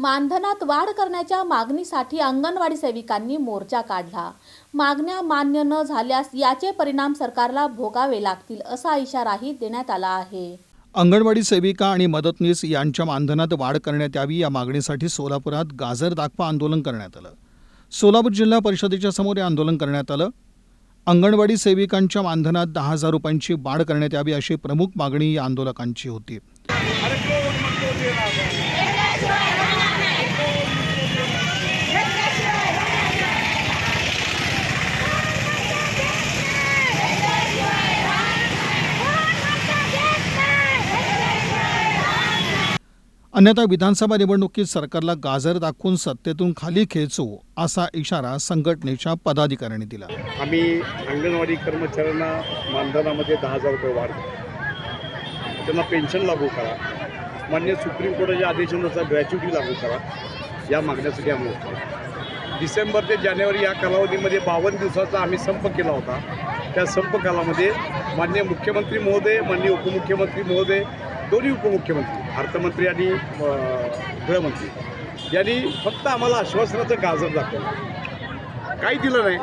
मानधनात वाढ करण्याच्या मागणीसाठी अंगणवाडी सेविकांनी मोर्चा काढला. मागण्या मान्य न झाल्यास याचे परिणाम सरकारला भोगावे लागतील असा इशाराही देण्यात आला आहे. अंगणवाडी सेविका आणि मदतनीस यांच्या मानधनात वाढ करण्यात यावी या मागणीसाठी सोलापुरात गाजर दाखवा आंदोलन करण्यात आलं. सोलापूर जिल्हा परिषदेच्या समोर हे आंदोलन करण्यात आलं. अंगणवाडी सेविकांच्या मानधनात दहा हजार रुपयांची वाढ करण्यात यावी अशी प्रमुख मागणी या आंदोलकांची होती. अन्यथा विधानसभा निवडणुकीत सरकारला गाजर दाखवून सत्तेतून खाली खेचू असा इशारा संघटनेच्या पदाधिकाऱ्यांनी दिला. आम्ही अंगणवाडी कर्मचाऱ्यांना मानधनामध्ये दहा हजार रुपये वाढ त्यांना पेन्शन लागू करा. मान्य सुप्रीम कोर्टाच्या आदेशानुसार ग्रॅच्युटी लागू करा. या मागण्यासाठी आम्ही होतो डिसेंबर ते जानेवारी या कालावधीमध्ये बावन्न दिवसाचा आम्ही संप केला होता. त्या संप कालामध्ये मान्य मुख्यमंत्री महोदय मान्य उपमुख्यमंत्री महोदय दोन्ही उपमुख्यमंत्री अर्थमंत्री आणि गृहमंत्री. यांनी फक्त आम्हाला आश्वासनाचं गाजर दाखवलं. काही दिलं नाही.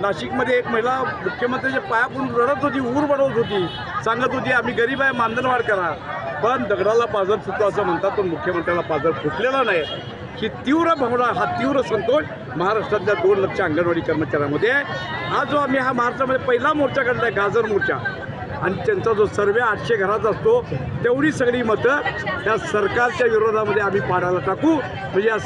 नाशिकमध्ये एक महिला मुख्यमंत्र्याच्या पायाकडून रडत होती ऊर बनवत होती. सांगत होती आम्ही गरीब आहे मानधनवाढ करा. पण दगडाला पाजर फुटतो असं म्हणतात पण मुख्यमंत्र्याला पाजर फुटलेला नाही. ही तीव्र भावना हा तीव्र संतोष महाराष्ट्रातल्या दोन लक्ष अंगणवाडी कर्मचाऱ्यांमध्ये आहे. हा जो आम्ही हा महाराष्ट्रामध्ये पहिला मोर्चा काढला आहे गाजर मोर्चा. आणि त्यांचा जो सर्वे आठशे घराचा असतो तेवढी सगळी मतं त्या सरकारच्या विरोधामध्ये आम्ही पाडायला टाकू. म्हणजे या